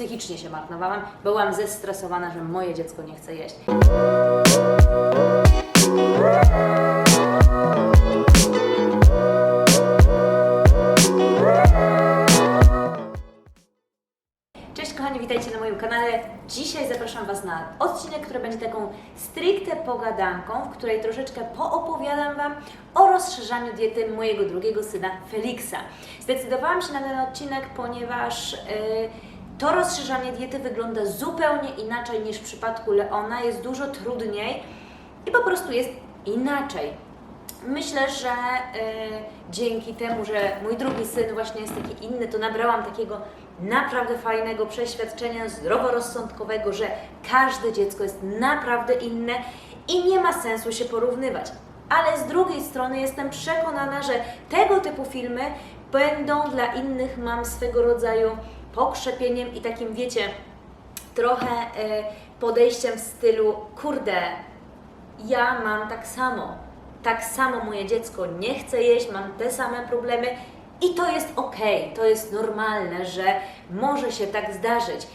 psychicznie się marnowałam, byłam zestresowana, że moje dziecko nie chce jeść. Cześć kochani, witajcie na moim kanale. Dzisiaj zapraszam Was na odcinek, który będzie taką stricte pogadanką, w której troszeczkę poopowiadam Wam o rozszerzaniu diety mojego drugiego syna Feliksa. Zdecydowałam się na ten odcinek, ponieważ yy, to rozszerzanie diety wygląda zupełnie inaczej niż w przypadku Leona, jest dużo trudniej i po prostu jest inaczej. Myślę, że y, dzięki temu, że mój drugi syn właśnie jest taki inny, to nabrałam takiego naprawdę fajnego przeświadczenia zdroworozsądkowego, że każde dziecko jest naprawdę inne i nie ma sensu się porównywać. Ale z drugiej strony jestem przekonana, że tego typu filmy będą dla innych mam swego rodzaju pokrzepieniem i takim, wiecie, trochę y, podejściem w stylu, kurde, ja mam tak samo. Tak samo moje dziecko nie chce jeść, mam te same problemy i to jest ok, to jest normalne, że może się tak zdarzyć.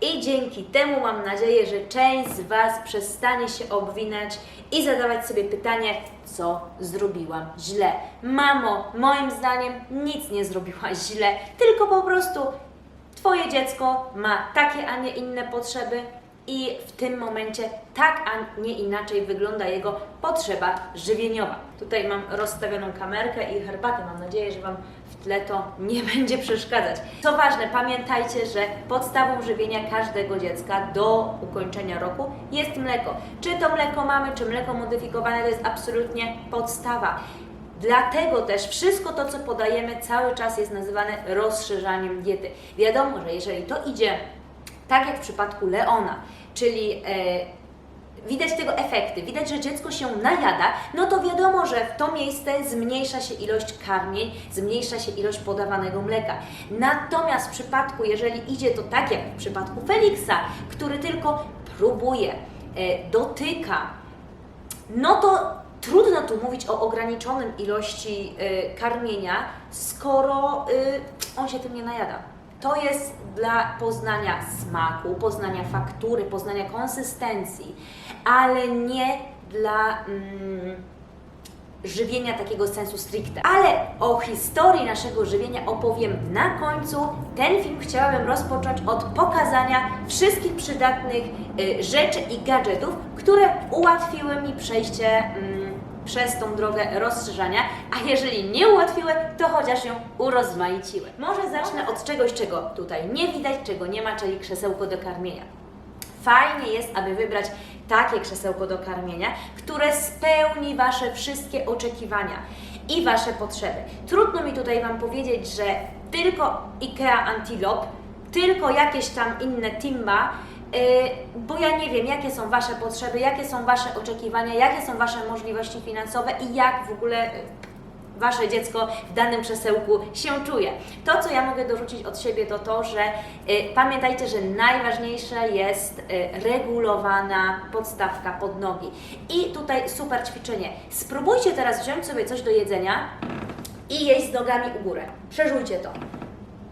I dzięki temu mam nadzieję, że część z Was przestanie się obwinać i zadawać sobie pytanie, co zrobiłam źle. Mamo, moim zdaniem nic nie zrobiłaś źle, tylko po prostu Twoje dziecko ma takie, a nie inne potrzeby i w tym momencie tak, a nie inaczej wygląda jego potrzeba żywieniowa. Tutaj mam rozstawioną kamerkę i herbatę. Mam nadzieję, że Wam w tle to nie będzie przeszkadzać. Co ważne, pamiętajcie, że podstawą żywienia każdego dziecka do ukończenia roku jest mleko. Czy to mleko mamy, czy mleko modyfikowane, to jest absolutnie podstawa. Dlatego też wszystko to, co podajemy, cały czas jest nazywane rozszerzaniem diety. Wiadomo, że jeżeli to idzie tak jak w przypadku Leona, czyli e, widać tego efekty, widać, że dziecko się najada, no to wiadomo, że w to miejsce zmniejsza się ilość karmień, zmniejsza się ilość podawanego mleka. Natomiast w przypadku, jeżeli idzie to tak jak w przypadku Feliksa, który tylko próbuje, e, dotyka, no to trudno tu mówić o ograniczonym ilości y, karmienia, skoro y, on się tym nie najada. To jest dla poznania smaku, poznania faktury, poznania konsystencji, ale nie dla mm, żywienia takiego sensu stricte. Ale o historii naszego żywienia opowiem na końcu. Ten film chciałabym rozpocząć od pokazania wszystkich przydatnych y, rzeczy i gadżetów, które ułatwiły mi przejście mm, przez tą drogę rozszerzania, a jeżeli nie ułatwiły, to chociaż ją urozmaiciły. Może zacznę od czegoś, czego tutaj nie widać, czego nie ma, czyli krzesełko do karmienia. Fajnie jest, aby wybrać takie krzesełko do karmienia, które spełni Wasze wszystkie oczekiwania i Wasze potrzeby. Trudno mi tutaj Wam powiedzieć, że tylko IKEA Antelope, tylko jakieś tam inne Timba, bo ja nie wiem, jakie są Wasze potrzeby, jakie są Wasze oczekiwania, jakie są Wasze możliwości finansowe i jak w ogóle yy, Wasze dziecko w danym krzesełku się czuje. To, co ja mogę dorzucić od siebie, to to, że y, pamiętajcie, że najważniejsza jest regulowana podstawka pod nogi. I tutaj super ćwiczenie. Spróbujcie teraz wziąć sobie coś do jedzenia i jeść z nogami u górę. Przeżujcie to.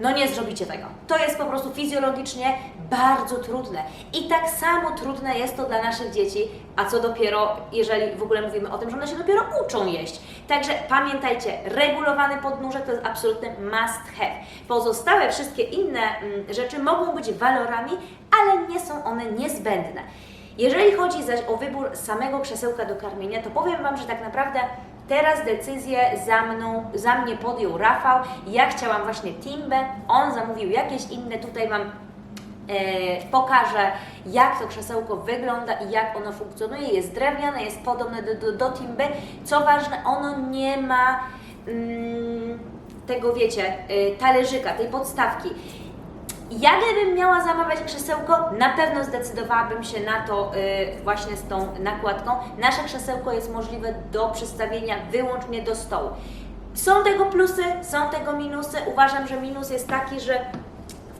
No nie zrobicie tego. To jest po prostu fizjologicznie bardzo trudne. I tak samo trudne jest to dla naszych dzieci, a co dopiero, jeżeli w ogóle mówimy o tym, że one się dopiero uczą jeść. Także pamiętajcie, regulowany podnóżek to jest absolutny must have. Pozostałe wszystkie inne mm, rzeczy mogą być walorami, ale nie są one niezbędne. Jeżeli chodzi zaś o wybór samego krzesełka do karmienia, to powiem Wam, że tak naprawdę teraz decyzję za mną, za mnie podjął Rafał. Ja chciałam właśnie Timbę, on zamówił jakieś inne, tutaj Wam e, pokażę, jak to krzesełko wygląda i jak ono funkcjonuje. Jest drewniane, jest podobne do, do, do Timby. Co ważne, ono nie ma mm, tego, wiecie, y, talerzyka, tej podstawki. Ja gdybym miała zamawiać krzesełko, na pewno zdecydowałabym się na to y, właśnie z tą nakładką. Nasze krzesełko jest możliwe do przystawienia wyłącznie do stołu. Są tego plusy, są tego minusy. Uważam, że minus jest taki, że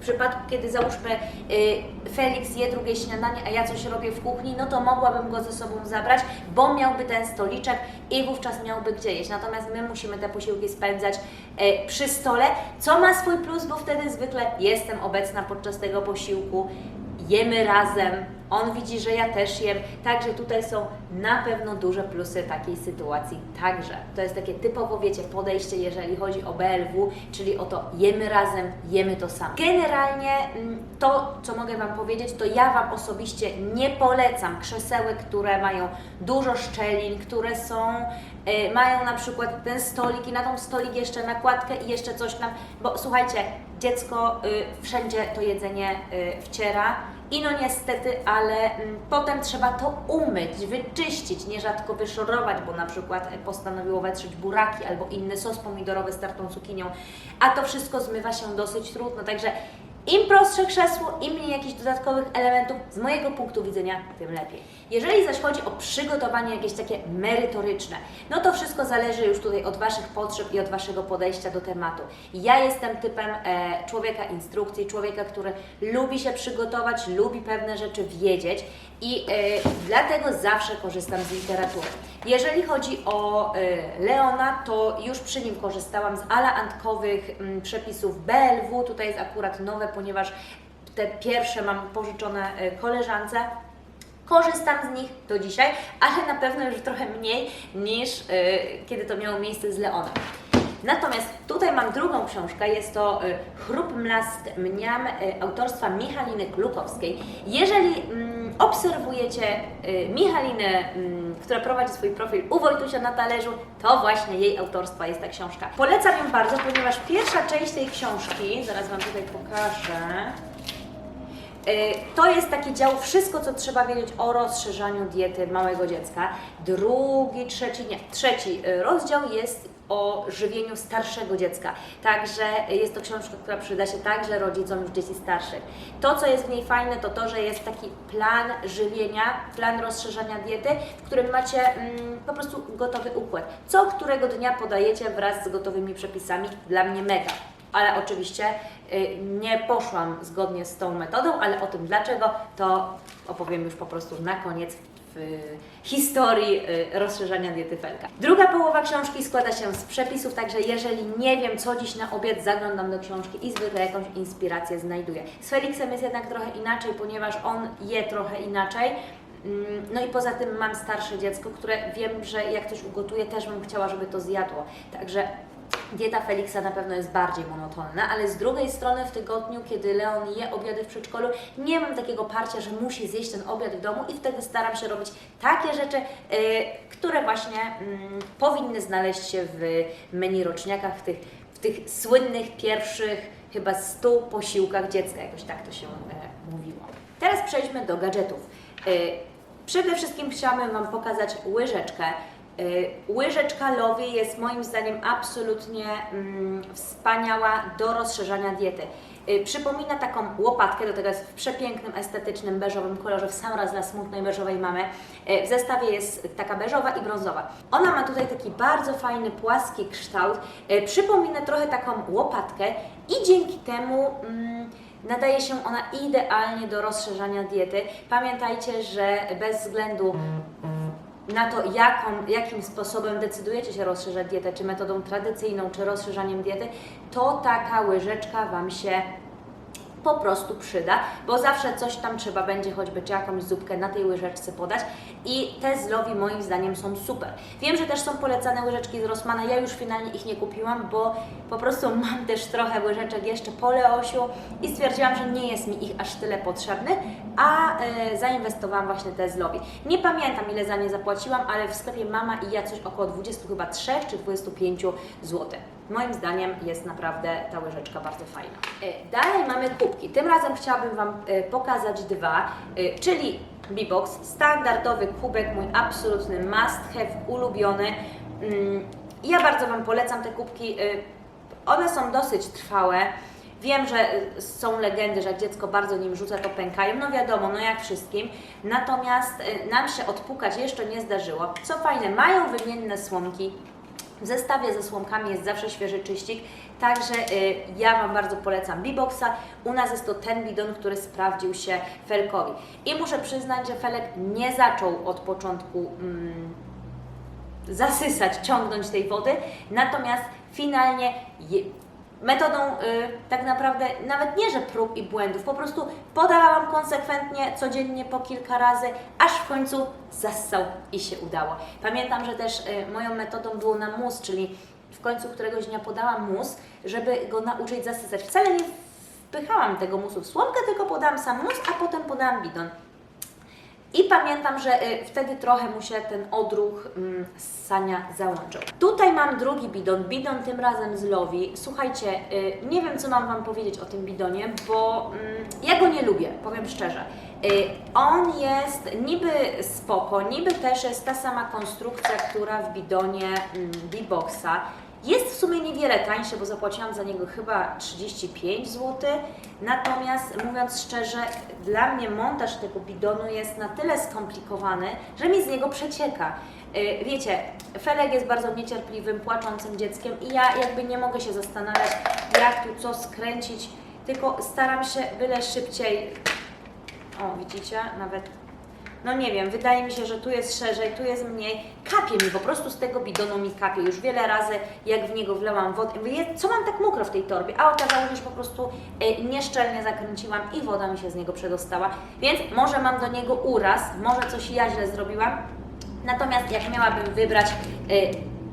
przypadku, kiedy załóżmy y, Felix je drugie śniadanie, a ja coś robię w kuchni, no to mogłabym go ze sobą zabrać, bo miałby ten stoliczek i wówczas miałby gdzie jeść. Natomiast my musimy te posiłki spędzać y, przy stole, co ma swój plus, bo wtedy zwykle jestem obecna podczas tego posiłku, jemy razem, on widzi, że ja też jem, także tutaj są na pewno duże plusy takiej sytuacji także. To jest takie typowo, wiecie, podejście, jeżeli chodzi o BLW, czyli o to jemy razem, jemy to samo. Generalnie mm, to, co mogę Wam powiedzieć, to ja Wam osobiście nie polecam krzesełek, które mają dużo szczelin, które są, y, mają na przykład ten stolik i na tą stolik jeszcze nakładkę i jeszcze coś tam, bo słuchajcie, dziecko y, wszędzie to jedzenie y, wciera i no niestety, ale mm, potem trzeba to umyć, wyczyścić, nierzadko wyszorować, bo na przykład e, postanowiło wetrzeć buraki albo inny sos pomidorowy z tartą cukinią, a to wszystko zmywa się dosyć trudno, także im prostsze krzesło, im mniej jakichś dodatkowych elementów, z mojego punktu widzenia, tym lepiej. Jeżeli zaś chodzi o przygotowanie jakieś takie merytoryczne, no to wszystko zależy już tutaj od Waszych potrzeb i od Waszego podejścia do tematu. Ja jestem typem e, człowieka instrukcji, człowieka, który lubi się przygotować, lubi pewne rzeczy wiedzieć i e, dlatego zawsze korzystam z literatury. Jeżeli chodzi o e, Leona, to już przy nim korzystałam z alaantkowych mm, przepisów BLW. Tutaj jest akurat nowe, ponieważ te pierwsze mam pożyczone e, koleżance. Korzystam z nich do dzisiaj, ale na pewno już trochę mniej niż e, kiedy to miało miejsce z Leonem. Natomiast tutaj mam drugą książkę, jest to y, Chrup Mlask Mniam y, autorstwa Michaliny Klukowskiej. Jeżeli mm, obserwujecie y, Michalinę, mm, która prowadzi swój profil u Wojtusia na talerzu, to właśnie jej autorstwa jest ta książka. Polecam ją bardzo, ponieważ pierwsza część tej książki, zaraz Wam tutaj pokażę, To jest taki dział, wszystko co trzeba wiedzieć o rozszerzaniu diety małego dziecka. Drugi, trzeci, nie, trzeci y, rozdział jest o żywieniu starszego dziecka. Także jest to książka, która przyda się także rodzicom już dzieci starszych. To, co jest w niej fajne, to to, że jest taki plan żywienia, plan rozszerzania diety, w którym macie mm, po prostu gotowy układ. Co którego dnia podajecie wraz z gotowymi przepisami. Dla mnie mega ale oczywiście y, nie poszłam zgodnie z tą metodą, ale o tym dlaczego to opowiem już po prostu na koniec w historii y, rozszerzania diety Felka. Druga połowa książki składa się z przepisów, także jeżeli nie wiem co dziś na obiad, zaglądam do książki i zwykle jakąś inspirację znajduję. Z Felixem jest jednak trochę inaczej, ponieważ on je trochę inaczej. Mm, No i poza tym mam starsze dziecko, które wiem, że jak coś ugotuję, też bym chciała, żeby to zjadło. Także dieta Feliksa na pewno jest bardziej monotonna, ale z drugiej strony w tygodniu, kiedy Leon je obiady w przedszkolu, nie mam takiego parcia, że musi zjeść ten obiad w domu i wtedy staram się robić takie rzeczy, y, które właśnie mm, powinny znaleźć się w menu roczniakach, w tych, w tych słynnych pierwszych chyba 100 posiłkach dziecka, jakoś tak to się e, mówiło. Teraz przejdźmy do gadżetów. Y, Przede wszystkim chciałabym Wam pokazać łyżeczkę. Y, Łyżeczka Lowy jest moim zdaniem absolutnie mm, wspaniała do rozszerzania diety. Y, Przypomina taką łopatkę, do tego jest w przepięknym, estetycznym, beżowym kolorze, w sam raz dla smutnej beżowej mamy. Y, W zestawie jest taka beżowa i brązowa. Ona ma tutaj taki bardzo fajny, płaski kształt. Przypomina trochę taką łopatkę i dzięki temu mm, nadaje się ona idealnie do rozszerzania diety. Pamiętajcie, że bez względu na to, jaką, jakim sposobem decydujecie się rozszerzać dietę, czy metodą tradycyjną, czy rozszerzaniem diety, to taka łyżeczka Wam się po prostu przyda, bo zawsze coś tam trzeba będzie, choćby czy jakąś zupkę na tej łyżeczce podać i te z Lowi moim zdaniem są super. Wiem, że też są polecane łyżeczki z Rossmana, ja już finalnie ich nie kupiłam, bo po prostu mam też trochę łyżeczek jeszcze po Leosiu i stwierdziłam, że nie jest mi ich aż tyle potrzebny, a e, zainwestowałam właśnie te z Lowi. Nie pamiętam ile za nie zapłaciłam, ale w sklepie Mama i ja coś około 20 chyba 3 czy 25 zł. Moim zdaniem jest naprawdę ta łyżeczka bardzo fajna. E, Dalej mamy kubki. Tym razem chciałabym Wam e, pokazać dwa, e, czyli Bibox, standardowy kubek, mój absolutny must have, ulubiony. Mm, Ja bardzo Wam polecam te kubki. One są dosyć trwałe. Wiem, że są legendy, że jak dziecko bardzo nim rzuca, to pękają. No wiadomo, no jak wszystkim. Natomiast nam się odpukać jeszcze nie zdarzyło. Co fajne, mają wymienne słomki. W zestawie ze słomkami jest zawsze świeży czyścik, także y, ja Wam bardzo polecam Biboxa. U nas jest to ten bidon, który sprawdził się Felkowi. I muszę przyznać, że Felek nie zaczął od początku mm, zasysać, ciągnąć tej wody, natomiast finalnie metodą y, tak naprawdę nawet nie, że prób i błędów, po prostu podałam konsekwentnie, codziennie po kilka razy, aż w końcu zassał i się udało. Pamiętam, że też y, moją metodą było na mus, czyli w końcu któregoś dnia podałam mus, żeby go nauczyć zasysać. Wcale nie wpychałam tego musu w słomkę, tylko podałam sam mus, a potem podałam bidon. I pamiętam, że y, wtedy trochę mu się ten odruch mm, ssania załączył. Tutaj mam drugi bidon, bidon tym razem z Lowi. Słuchajcie, y, nie wiem co mam Wam powiedzieć o tym bidonie, bo mm, ja go nie lubię, powiem szczerze. Y, on jest niby spoko, niby też jest ta sama konstrukcja, która w bidonie mm, B-Boxa. Jest w sumie niewiele tańszy, bo zapłaciłam za niego chyba 35 zł. Natomiast mówiąc szczerze, dla mnie montaż tego bidonu jest na tyle skomplikowany, że mi z niego przecieka. Yy, Wiecie, Felek jest bardzo niecierpliwym, płaczącym dzieckiem i ja jakby nie mogę się zastanawiać, jak tu co skręcić, tylko staram się byle szybciej. O, widzicie? Nawet no nie wiem, wydaje mi się, że tu jest szerzej, tu jest mniej. Kapie mi po prostu z tego bidonu mi kapie. Już wiele razy, jak w niego wlałam wodę, mówię, "Je- co mam tak mokro w tej torbie? A okazało się, że po prostu e, nieszczelnie zakręciłam i woda mi się z niego przedostała. Więc może mam do niego uraz, może coś ja źle zrobiłam. Natomiast jak miałabym wybrać e,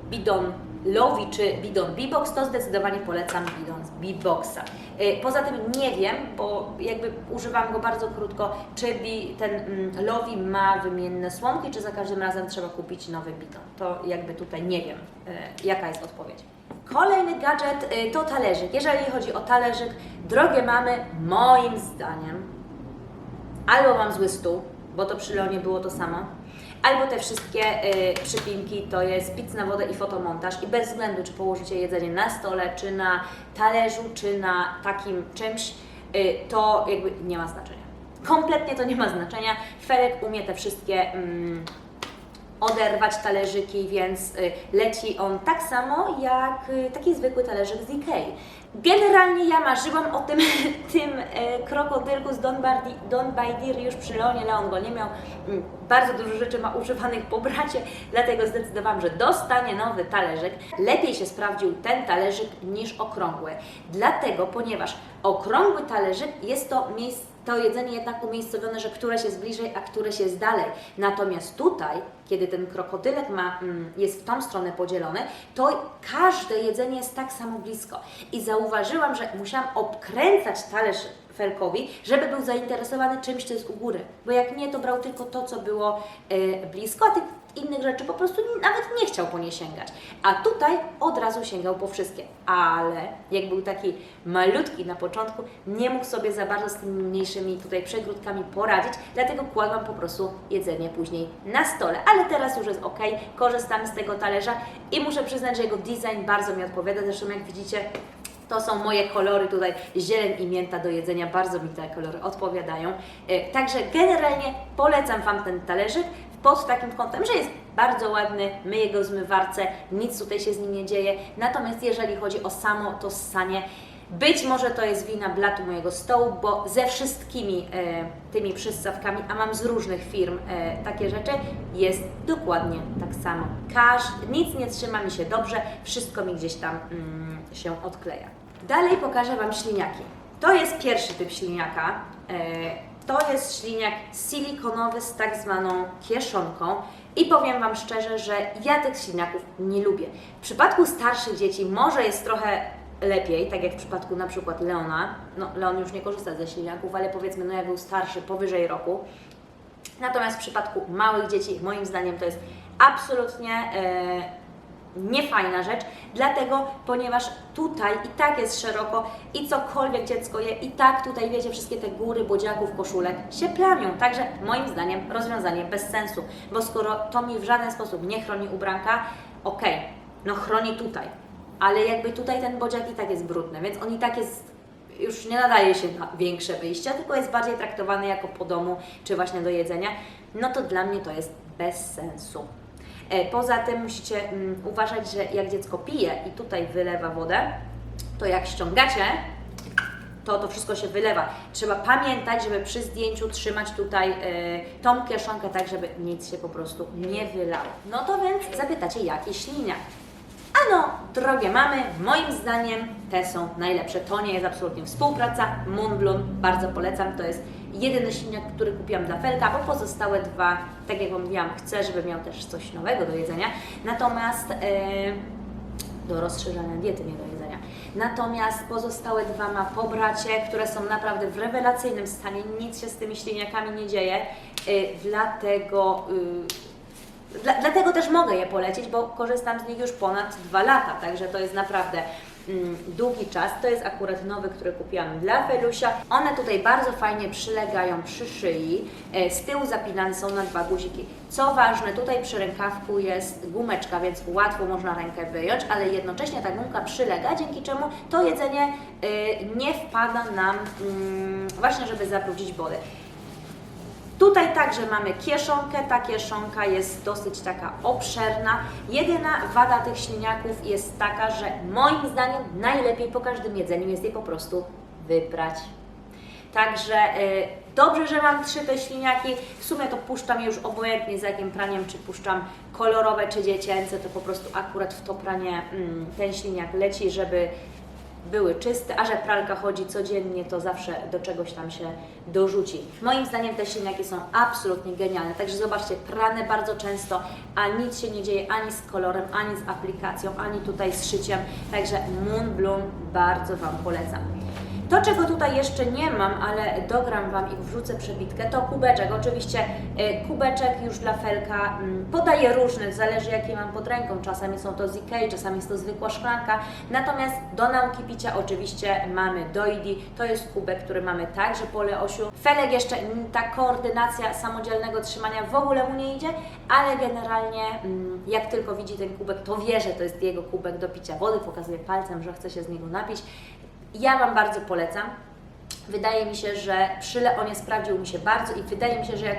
bidon Lowi czy bidon B-Box, to zdecydowanie polecam bidon z B-Boxa. Y, Poza tym nie wiem, bo jakby używam go bardzo krótko, czy ten mm, Lowi ma wymienne słomki, czy za każdym razem trzeba kupić nowy bidon. To jakby tutaj nie wiem, y, jaka jest odpowiedź. Kolejny gadżet y, to talerzyk. Jeżeli chodzi o talerzyk, drogie mamy, moim zdaniem, albo mam zły stół, bo to przy Leonie było to samo, albo te wszystkie y, przypinki to jest pic na wodę i fotomontaż i bez względu czy położycie jedzenie na stole, czy na talerzu, czy na takim czymś, y, to jakby nie ma znaczenia. Kompletnie to nie ma znaczenia. Felek umie te wszystkie mm, oderwać talerzyki, więc y, leci on tak samo jak y, taki zwykły talerzyk z Ikei. Generalnie ja marzyłam o tym, tym e, krokodylku z Don, Bardi, Don Baidir już przy Leonie. Leon go nie miał. Mm, Bardzo dużo rzeczy ma używanych po bracie, dlatego zdecydowałam, że dostanie nowy talerzyk. Lepiej się sprawdził ten talerzyk niż okrągły. Dlatego, ponieważ okrągły talerzyk jest to miejsce to jedzenie jednak umiejscowione, że któreś jest bliżej, a któreś jest dalej. Natomiast tutaj, kiedy ten krokodylek ma, mm, jest w tą stronę podzielony, to każde jedzenie jest tak samo blisko. I zauważyłam, że musiałam obkręcać talerz Felkowi, żeby był zainteresowany czymś, co jest u góry. Bo jak nie, to brał tylko to, co było e, blisko, a tych innych rzeczy po prostu nawet nie chciał po nie sięgać. A tutaj od razu sięgał po wszystkie. Ale jak był taki malutki na początku, nie mógł sobie za bardzo z tymi mniejszymi tutaj przegródkami poradzić, dlatego kładłam po prostu jedzenie później na stole. Ale teraz już jest ok, korzystam z tego talerza i muszę przyznać, że jego design bardzo mi odpowiada. Zresztą jak widzicie, to są moje kolory tutaj, zieleń i mięta do jedzenia, bardzo mi te kolory odpowiadają. E, Także generalnie polecam Wam ten talerzyk pod takim kątem, że jest bardzo ładny, myję go w zmywarce, nic tutaj się z nim nie dzieje. Natomiast jeżeli chodzi o samo to ssanie, być może to jest wina blatu mojego stołu, bo ze wszystkimi e, tymi przystawkami, a mam z różnych firm e, takie rzeczy, jest dokładnie tak samo. Każ, nic nie trzyma mi się dobrze, wszystko mi gdzieś tam mm, się odkleja. Dalej pokażę Wam śliniaki. To jest pierwszy typ śliniaka. E, to jest śliniak silikonowy z tak zwaną kieszonką. I powiem Wam szczerze, że ja tych śliniaków nie lubię. W przypadku starszych dzieci może jest trochę lepiej, tak jak w przypadku na przykład Leona. No, Leon już nie korzysta ze śliniaków, ale powiedzmy, no jak był starszy, powyżej roku. Natomiast w przypadku małych dzieci, moim zdaniem, to jest absolutnie e, niefajna rzecz, dlatego, ponieważ tutaj i tak jest szeroko i cokolwiek dziecko je, i tak tutaj, wiecie, wszystkie te góry, bodziaków, koszulek się plamią. Także moim zdaniem rozwiązanie bez sensu, bo skoro to mi w żaden sposób nie chroni ubranka, okej, no chroni tutaj, ale jakby tutaj ten bodziak i tak jest brudny, więc on i tak jest już nie nadaje się na większe wyjścia, tylko jest bardziej traktowany jako po domu, czy właśnie do jedzenia, no to dla mnie to jest bez sensu. E, Poza tym musicie mm, uważać, że jak dziecko pije i tutaj wylewa wodę, to jak ściągacie, to to wszystko się wylewa. Trzeba pamiętać, żeby przy zdjęciu trzymać tutaj e, tą kieszonkę tak, żeby nic się po prostu nie wylało. No to więc zapytacie, jaki śliniak? Ano, drogie mamy, moim zdaniem te są najlepsze. To nie jest absolutnie współpraca. Moonbloom, bardzo polecam. To jest jedyny silnik, który kupiłam dla Felka, bo pozostałe dwa, tak jak mówiłam, chcę, żeby miał też coś nowego do jedzenia. Natomiast e, do rozszerzania diety, nie do jedzenia. Natomiast pozostałe dwa ma po bracie, które są naprawdę w rewelacyjnym stanie. Nic się z tymi śliniakami nie dzieje. E, dlatego. y, dla, dlatego też mogę je polecić, bo korzystam z nich już ponad dwa lata, także to jest naprawdę mm, długi czas. To jest akurat nowy, który kupiłam dla Felusia. One tutaj bardzo fajnie przylegają przy szyi. E, z tyłu zapinane są na dwa guziki. Co ważne, tutaj przy rękawku jest gumeczka, więc łatwo można rękę wyjąć, ale jednocześnie ta gumka przylega, dzięki czemu to jedzenie e, nie wpada nam mm, właśnie, żeby zabrudzić wodę. Tutaj także mamy kieszonkę. Ta kieszonka jest dosyć taka obszerna. Jedyna wada tych śliniaków jest taka, że moim zdaniem najlepiej po każdym jedzeniu jest je po prostu wyprać. Także y, dobrze, że mam trzy te śliniaki. W sumie to puszczam je już obojętnie z jakim praniem, czy puszczam kolorowe, czy dziecięce, to po prostu akurat w to pranie mm, ten śliniak leci, żeby były czyste, a że pralka chodzi codziennie, to zawsze do czegoś tam się dorzuci. Moim zdaniem te silniaki są absolutnie genialne, także zobaczcie, prane bardzo często, a nic się nie dzieje ani z kolorem, ani z aplikacją, ani tutaj z szyciem, także Moonbloom bardzo Wam polecam. To, czego tutaj jeszcze nie mam, ale dogram Wam i wrzucę przebitkę, to kubeczek. Oczywiście e, kubeczek już dla Felka mm, podaję różnych, zależy jaki mam pod ręką. Czasami są to ZK, czasami jest to zwykła szklanka. Natomiast do nauki picia oczywiście mamy Doidi. To jest kubek, który mamy także po Leosiu. Felek jeszcze, mm, ta koordynacja samodzielnego trzymania w ogóle mu nie idzie, ale generalnie mm, jak tylko widzi ten kubek, to wie, że to jest jego kubek do picia wody. Pokazuje palcem, że chce się z niego napić. Ja Wam bardzo polecam. Wydaje mi się, że przy Leonie sprawdził mi się bardzo i wydaje mi się, że jak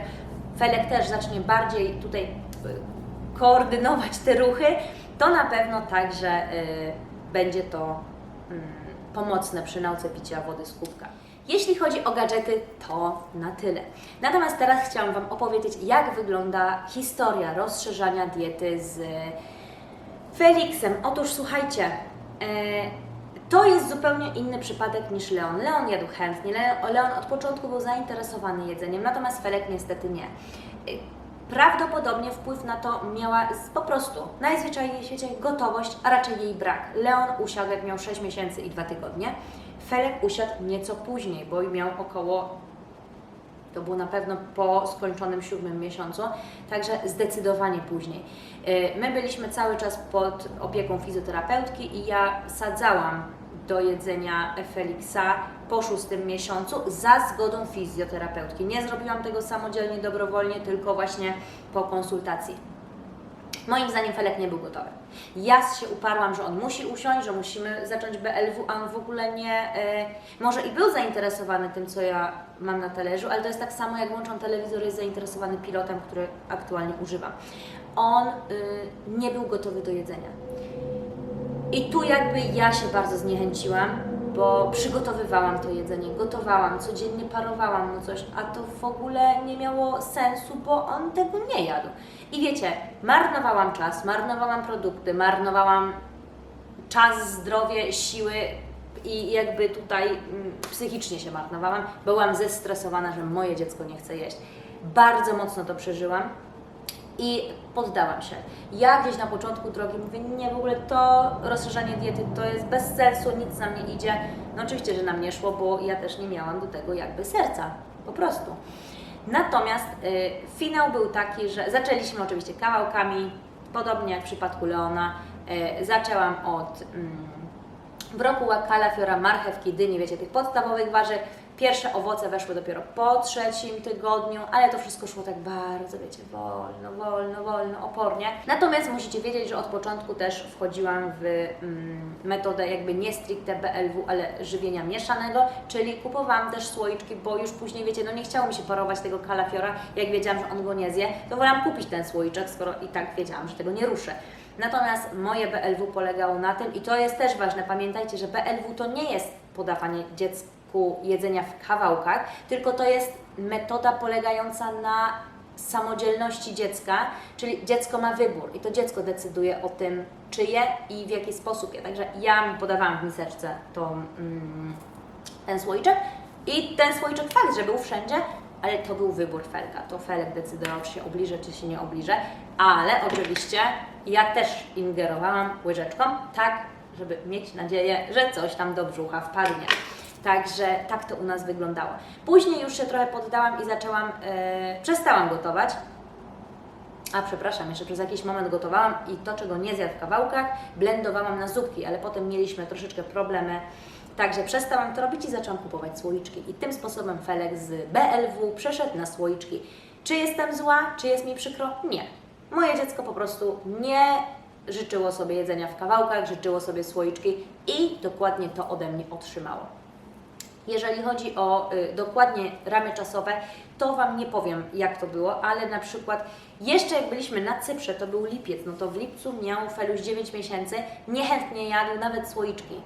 Felek też zacznie bardziej tutaj y, koordynować te ruchy, to na pewno także y, będzie to mm, pomocne przy nauce picia wody z kubka. Jeśli chodzi o gadżety, to na tyle. Natomiast teraz chciałam Wam opowiedzieć, jak wygląda historia rozszerzania diety z Felixem. Otóż słuchajcie, to jest zupełnie inny przypadek niż Leon. Leon jadł chętnie, Le- Leon od początku był zainteresowany jedzeniem, natomiast Felek niestety nie. Y, Prawdopodobnie wpływ na to miała po prostu najzwyczajniej w świecie gotowość, a raczej jej brak. Leon usiadł jak miał 6 miesięcy i 2 tygodnie. Felek usiadł nieco później, bo miał około to było na pewno po skończonym siódmym miesiącu, także zdecydowanie później. Y, My byliśmy cały czas pod opieką fizjoterapeutki i ja sadzałam do jedzenia Felixa po szóstym miesiącu za zgodą fizjoterapeutki. Nie zrobiłam tego samodzielnie, dobrowolnie, tylko właśnie po konsultacji. Moim zdaniem Felek nie był gotowy. Ja się uparłam, że on musi usiąść, że musimy zacząć BLW, a on w ogóle nie. E, może i był zainteresowany tym, co ja mam na talerzu, ale to jest tak samo, jak włączam telewizor, jest zainteresowany pilotem, który aktualnie używam. On y, nie był gotowy do jedzenia. I tu jakby ja się bardzo zniechęciłam, bo przygotowywałam to jedzenie, gotowałam, codziennie parowałam mu coś, a to w ogóle nie miało sensu, bo on tego nie jadł. I wiecie, marnowałam czas, marnowałam produkty, marnowałam czas, zdrowie, siły i jakby tutaj mm, psychicznie się marnowałam. Byłam zestresowana, że moje dziecko nie chce jeść. Bardzo mocno to przeżyłam i poddałam się. Ja gdzieś na początku drogi mówię, nie, w ogóle to rozszerzanie diety to jest bez sensu, nic nam nie idzie. No oczywiście, że nam nie szło, bo ja też nie miałam do tego jakby serca, po prostu. Natomiast y, finał był taki, że zaczęliśmy oczywiście kawałkami, podobnie jak w przypadku Leona. Y, zaczęłam od mm, brokuła, kalafiora, marchewki, dyni, wiecie, tych podstawowych warzyw. Pierwsze owoce weszły dopiero po trzecim tygodniu, ale to wszystko szło tak bardzo, wiecie, wolno, wolno, wolno, opornie. Natomiast musicie wiedzieć, że od początku też wchodziłam w mm, metodę jakby nie stricte BLW, ale żywienia mieszanego, czyli kupowałam też słoiczki, bo już później, wiecie, no nie chciało mi się parować tego kalafiora, jak wiedziałam, że on go nie zje, to wolałam kupić ten słoiczek, skoro i tak wiedziałam, że tego nie ruszę. Natomiast moje BLW polegało na tym, i to jest też ważne, pamiętajcie, że BLW to nie jest podawanie dziecku jedzenia w kawałkach, tylko to jest metoda polegająca na samodzielności dziecka, czyli dziecko ma wybór i to dziecko decyduje o tym, czy je i w jaki sposób je. Także ja podawałam w miseczce to, mm, ten słoiczek i ten słoiczek fakt, że był wszędzie, ale to był wybór Felka. To Felek decydował, czy się obliże, czy się nie obliże, ale oczywiście ja też ingerowałam łyżeczką, tak, żeby mieć nadzieję, że coś tam do brzucha wpadnie. Także tak to u nas wyglądało. Później już się trochę poddałam i zaczęłam, e, przestałam gotować. A przepraszam, jeszcze przez jakiś moment gotowałam i to, czego nie zjadł w kawałkach, blendowałam na zupki, ale potem mieliśmy troszeczkę problemy. Także przestałam to robić i zaczęłam kupować słoiczki. I tym sposobem Felek z BLW przeszedł na słoiczki. Czy jestem zła? Czy jest mi przykro? Nie. Moje dziecko po prostu nie życzyło sobie jedzenia w kawałkach, życzyło sobie słoiczki i dokładnie to ode mnie otrzymało. Jeżeli chodzi o y, dokładnie ramy czasowe, to Wam nie powiem, jak to było, ale na przykład jeszcze jak byliśmy na Cyprze, to był lipiec, no to w lipcu miał Feluś 9 miesięcy, niechętnie jadł nawet słoiczki.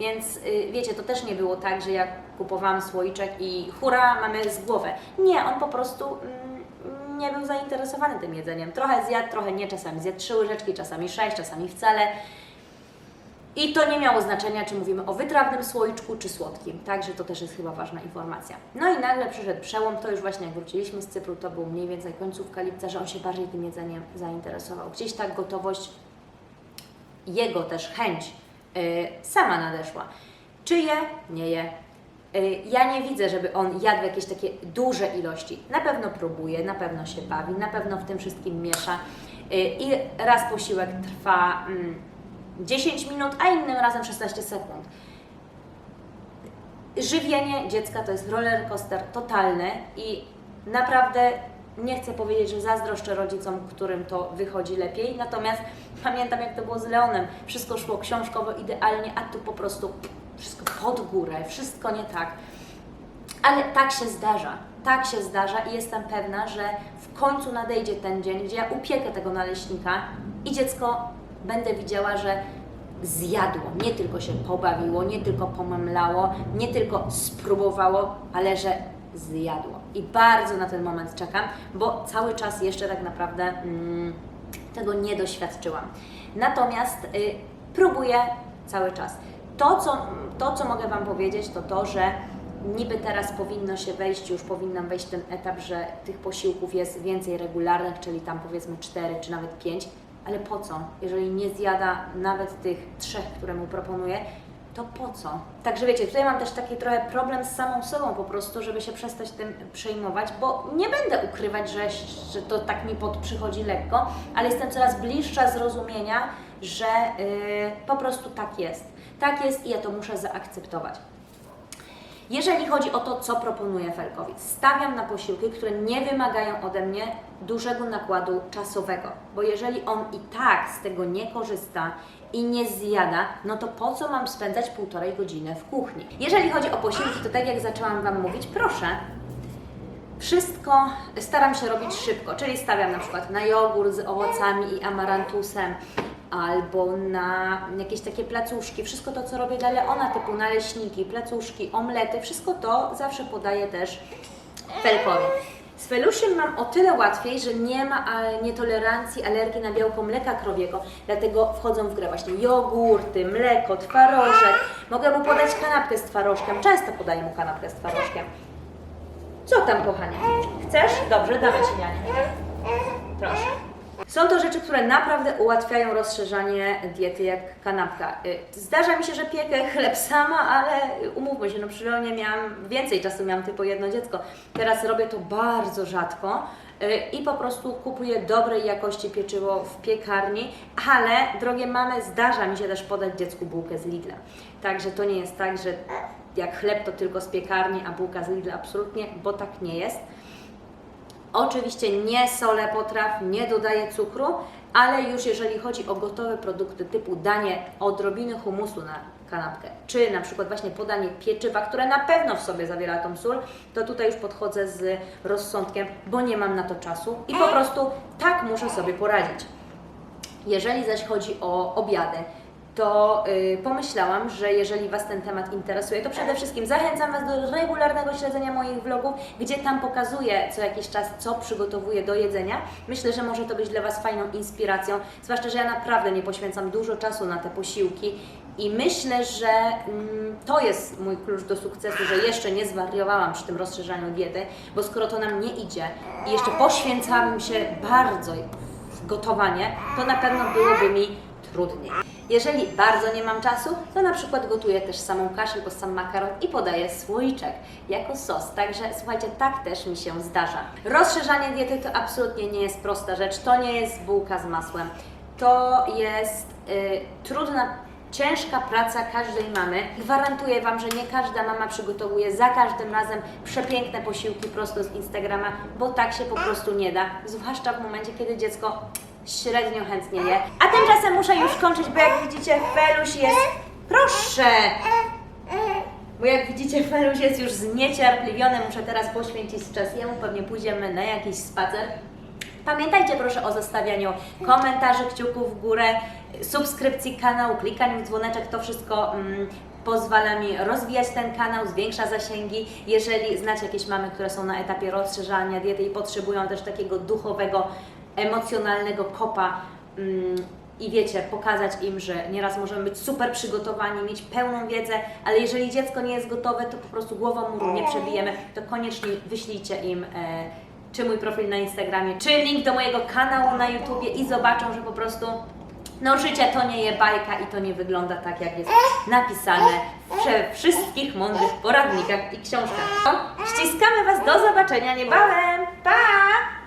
Więc y, wiecie, to też nie było tak, że ja kupowałam słoiczek i hura, mamy z głowę. Nie, on po prostu mm, nie był zainteresowany tym jedzeniem. Trochę zjadł, trochę nie, czasami zjadł trzy łyżeczki, czasami sześć, czasami wcale. I to nie miało znaczenia, czy mówimy o wytrawnym słoiczku, czy słodkim. Także to też jest chyba ważna informacja. No i nagle przyszedł przełom, to już właśnie jak wróciliśmy z Cypru, to był mniej więcej końcówka lipca, że on się bardziej tym jedzeniem zainteresował. Gdzieś tak gotowość, jego też chęć y, sama nadeszła. Czy je? Nie je. Y, Ja nie widzę, żeby on jadł jakieś takie duże ilości. Na pewno próbuje, na pewno się bawi, na pewno w tym wszystkim miesza. Y, I raz posiłek trwa mm, 10 minut, a innym razem 16 sekund. Żywienie dziecka to jest roller coaster totalny i naprawdę nie chcę powiedzieć, że zazdroszczę rodzicom, którym to wychodzi lepiej, natomiast pamiętam jak to było z Leonem. Wszystko szło książkowo idealnie, a tu po prostu wszystko pod górę, wszystko nie tak. Ale tak się zdarza. Tak się zdarza i jestem pewna, że w końcu nadejdzie ten dzień, gdzie ja upiekę tego naleśnika i dziecko będę widziała, że zjadło, nie tylko się pobawiło, nie tylko pomemlało, nie tylko spróbowało, ale że zjadło. I bardzo na ten moment czekam, bo cały czas jeszcze tak naprawdę mm, tego nie doświadczyłam. Natomiast y, próbuję cały czas. To co, to, co mogę Wam powiedzieć, to to, że niby teraz powinno się wejść, już powinnam wejść w ten etap, że tych posiłków jest więcej regularnych, czyli tam powiedzmy 4 czy nawet 5, ale po co? Jeżeli nie zjada nawet tych trzech, które mu proponuję, to po co? Także wiecie, tutaj mam też taki trochę problem z samą sobą po prostu, żeby się przestać tym przejmować, bo nie będę ukrywać, że, że to tak mi pod przychodzi lekko, ale jestem coraz bliższa zrozumienia, że yy, po prostu tak jest. Tak jest i ja to muszę zaakceptować. Jeżeli chodzi o to, co proponuję Felkowi, stawiam na posiłki, które nie wymagają ode mnie dużego nakładu czasowego, bo jeżeli on i tak z tego nie korzysta i nie zjada, no to po co mam spędzać półtorej godziny w kuchni? Jeżeli chodzi o posiłki, to tak jak zaczęłam Wam mówić, proszę, wszystko staram się robić szybko, czyli stawiam na przykład na jogurt z owocami i amarantusem, albo na jakieś takie placuszki, wszystko to, co robię dla Leona, typu naleśniki, placuszki, omlety, wszystko to zawsze podaję też Felkowi. Z Felusiem mam o tyle łatwiej, że nie ma nietolerancji, alergii na białko mleka krowiego, dlatego wchodzą w grę właśnie jogurty, mleko, twarożek. Mogę mu podać kanapkę z twarożkiem, często podaję mu kanapkę z twarożkiem. Co tam, kochanie? Chcesz? Dobrze, damy Ci nianię. Proszę. Są to rzeczy, które naprawdę ułatwiają rozszerzanie diety jak kanapka. Y, Zdarza mi się, że piekę chleb sama, ale umówmy się, no przy Leonie miałam więcej czasu, miałam tylko jedno dziecko. Teraz robię to bardzo rzadko y, i po prostu kupuję dobrej jakości pieczywo w piekarni, ale drogie mamy, zdarza mi się też podać dziecku bułkę z Lidla. Także to nie jest tak, że jak chleb to tylko z piekarni, a bułka z Lidla absolutnie, bo tak nie jest. Oczywiście nie solę potraw, nie dodaję cukru, ale już jeżeli chodzi o gotowe produkty typu danie odrobiny humusu na kanapkę, czy na przykład właśnie podanie pieczywa, które na pewno w sobie zawiera tą sól, to tutaj już podchodzę z rozsądkiem, bo nie mam na to czasu i po prostu tak muszę sobie poradzić. Jeżeli zaś chodzi o obiady, to y, pomyślałam, że jeżeli Was ten temat interesuje, to przede wszystkim zachęcam Was do regularnego śledzenia moich vlogów, gdzie tam pokazuję co jakiś czas, co przygotowuję do jedzenia. Myślę, że może to być dla Was fajną inspiracją, zwłaszcza, że ja naprawdę nie poświęcam dużo czasu na te posiłki i myślę, że mm, to jest mój klucz do sukcesu, że jeszcze nie zwariowałam przy tym rozszerzaniu diety, bo skoro to nam nie idzie i jeszcze poświęcałabym się bardzo w gotowanie, to na pewno byłoby mi trudniej. Jeżeli bardzo nie mam czasu, to na przykład gotuję też samą kaszę albo sam makaron i podaję słoiczek jako sos. Także słuchajcie, tak też mi się zdarza. Rozszerzanie diety to absolutnie nie jest prosta rzecz. To nie jest bułka z masłem. To jest y, trudna Ciężka praca każdej mamy. Gwarantuję Wam, że nie każda mama przygotowuje za każdym razem przepiękne posiłki prosto z Instagrama, bo tak się po prostu nie da. Zwłaszcza w momencie, kiedy dziecko średnio chętnie je. A tymczasem muszę już kończyć, bo jak widzicie, Feluś jest... Proszę! Bo jak widzicie, Feluś jest już zniecierpliwiony, muszę teraz poświęcić czas jemu, pewnie pójdziemy na jakiś spacer. Pamiętajcie proszę o zostawianiu komentarzy, kciuków w górę, subskrypcji kanału, klikaniu w dzwoneczek, to wszystko mm, pozwala mi rozwijać ten kanał, zwiększa zasięgi. Jeżeli znacie jakieś mamy, które są na etapie rozszerzania diety i potrzebują też takiego duchowego, emocjonalnego kopa, mm, i wiecie, pokazać im, że nieraz możemy być super przygotowani, mieć pełną wiedzę, ale jeżeli dziecko nie jest gotowe, to po prostu głową muru nie przebijemy, to koniecznie wyślijcie im e, czy mój profil na Instagramie, czy link do mojego kanału na YouTubie i zobaczą, że po prostu no życie to nie je bajka i to nie wygląda tak, jak jest napisane we wszystkich mądrych poradnikach i książkach. Ściskamy Was, do zobaczenia niebawem, pa!